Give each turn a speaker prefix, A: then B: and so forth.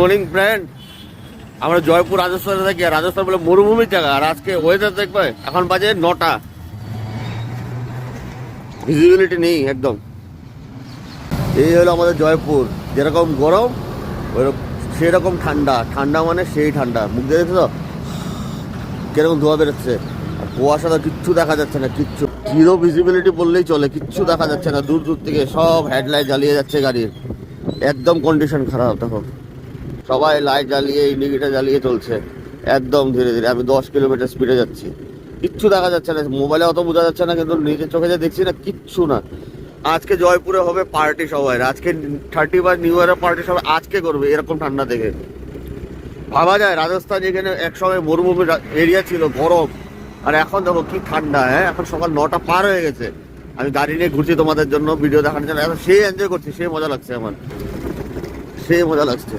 A: Morning friend আমরা জয়পুর রাজস্থানে থাকি আর রাজস্থান বলে মরুভূমির জায়গা আর আজকে ওয়েদার দেখবে, এখন বাজে নটা। ভিজিবিলিটি নেই, একদম। এই হলো আমাদের জয়পুর, যেরকম গরম, ওইরকম, সেরকম ঠান্ডা ঠান্ডা মানে সেই ঠান্ডা। মুখ দিয়ে দেখছ? কীরকম ধোয়া বেরোচ্ছে। আর কুয়াশা তো কিচ্ছু দেখা যাচ্ছে না, কিচ্ছু। জিরো ভিজিবিলিটি বললেই চলে, কিচ্ছু দেখা যাচ্ছে না। দূর দূর থেকে সব হেডলাইট জ্বালিয়ে যাচ্ছে গাড়ির একদম কন্ডিশন খারাপ, দেখো। সবাই লাইট জ্বালিয়ে ইন্ডিকেটার জ্বালিয়ে চলছে। একদম ধীরে ধীরে, আমি দশ কিলোমিটার স্পিডে যাচ্ছি। কিচ্ছু দেখা যাচ্ছে না মোবাইলে অত বোঝা যাচ্ছে না, কিন্তু নিজের চোখে যে দেখছি না, কিচ্ছু না। আজকে জয়পুরে হবে পার্টি সবাই, আজকে থার্টি বা নিউ ইয়ারের পার্টি সবাই আজকে করবে, এরকম ঠান্ডা থেকে ভাবা যায়, রাজস্থান যেখানে একসময় মরুভূমির এরিয়া ছিল, গরম। আর এখন দেখো কি ঠান্ডা হ্যাঁ? এখন সকাল নটা পার হয়ে গেছে। আমি গাড়ি নিয়ে ঘুরছি তোমাদের জন্য ভিডিও দেখানোর জন্য। এখন সে এনজয় করছি, সে মজা লাগছে আমার। সে মজা লাগছে।